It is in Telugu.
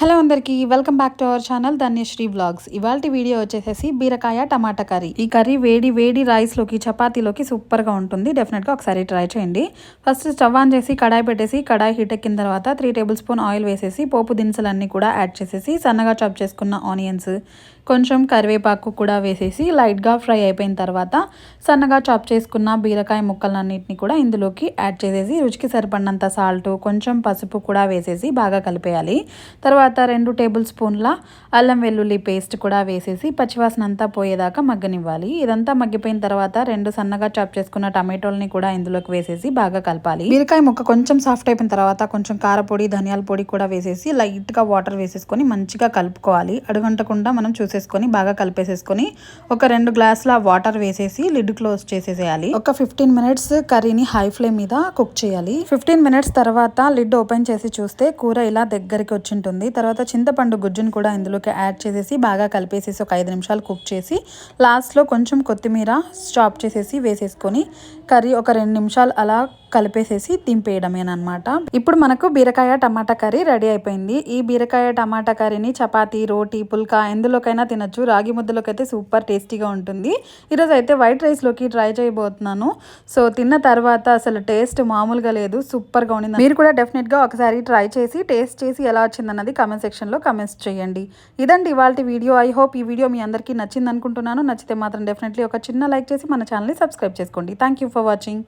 హలో అందరికీ welcome back to our channel Dhanyasri vlogs. ఇవాళ వీడియో వచ్చేసేసి బీరకాయ టమాటా కర్రీ. ఈ కర్రీ వేడి వేడి రైస్లోకి చపాతీలోకి సూపర్గా ఉంటుంది. డెఫినెట్గా ఒకసారి ట్రై చేయండి. ఫస్ట్ స్టవ్ ఆన్ చేసి కడాయి పెట్టేసి కడాయి హీట్ ఎక్కిన తర్వాత త్రీ టేబుల్ స్పూన్ ఆయిల్ వేసేసి పోపు దినుసులన్నీ కూడా యాడ్ చేసేసి సన్నగా చాప్ చేసుకున్న ఆనియన్స్ కొంచెం కరివేపాకు కూడా వేసేసి లైట్గా ఫ్రై అయిపోయిన తర్వాత సన్నగా చాప్ చేసుకున్న బీరకాయ ముక్కలన్నింటినీ కూడా ఇందులోకి యాడ్ చేసేసి రుచికి సరిపడినంత సాల్ట్ కొంచెం పసుపు కూడా వేసేసి బాగా కలిపేయాలి. తర్వాత రెండు టేబుల్ స్పూన్ల అల్లం వెల్లుల్లి పేస్ట్ కూడా వేసేసి పచ్చివాసన అంతా పోయేదాకా మగ్గనివ్వాలి. ఇదంతా మగ్గిపోయిన తర్వాత రెండు సన్నగా చాప్ చేసుకున్న టమాటోల్ని కూడా ఇందులోకి వేసేసి బాగా కలపాలి. బీరకాయ ముక్క కొంచెం సాఫ్ట్ అయిపోయిన తర్వాత కొంచెం కారపొడి ధనియాల పొడి కూడా వేసేసి లైట్గా వాటర్ వేసేసుకొని మంచిగా కలుపుకోవాలి. అడుగంటకుండా మనం చూసేసుకొని బాగా కలిపేసేసుకొని ఒక రెండు గ్లాసుల వాటర్ వేసేసి లిడ్ క్లోజ్ చేసేసేయాలి. ఒక ఫిఫ్టీన్ మినిట్స్ కర్రీని హై ఫ్లేమ్ మీద కుక్ చేయాలి. ఫిఫ్టీన్ మినిట్స్ తర్వాత లిడ్ ఓపెన్ చేసి చూస్తే కూర ఇలా దగ్గరికి వచ్చింటుంది. తర్వాత చింతపండు గుజ్జును కూడా ఇందులోకి యాడ్ చేసేసి బాగా కలిపేసేసి ఒక ఐదు నిమిషాలు కుక్ చేసి లాస్ట్లో కొంచెం కొత్తిమీర స్టాప్ చేసేసి వేసేసుకొని కర్రీ ఒక రెండు నిమిషాలు అలా కలిపేసేసి దింపేయడమేనమాట ఇప్పుడు మనకు బీరకాయ టమాటా కర్రీ రెడీ అయిపోయింది. ఈ బీరకాయ టమాటా కర్రీని చపాతీ రోటీ పుల్కా ఎందులోకైనా తినొచ్చు. రాగి ముద్దలోకి అయితే సూపర్ టేస్టీగా ఉంటుంది. ఈరోజు అయితే వైట్ రైస్లోకి ట్రై చేయబోతున్నాను. సో తిన్న తర్వాత అసలు టేస్ట్ మామూలుగా లేదు. సూపర్గా ఉండింది. మీరు కూడా డెఫినెట్గా ఒకసారి ట్రై చేసి టేస్ట్ చేసి ఎలా వచ్చిందన్నది కమెంట్ సెక్షన్లో కమెంట్స్ చేయండి. ఇదండి ఇవాళ వీడియో. ఐ హోప్ ఈ వీడియో మీ అందరికీ నచ్చింది అనుకుంటున్నాను నచ్చితే మాత్రం డెఫినెట్లీ ఒక చిన్న లైక్ చేసి మన ఛానల్ని సబ్స్క్రైబ్ చేసుకోండి. Thank you for watching.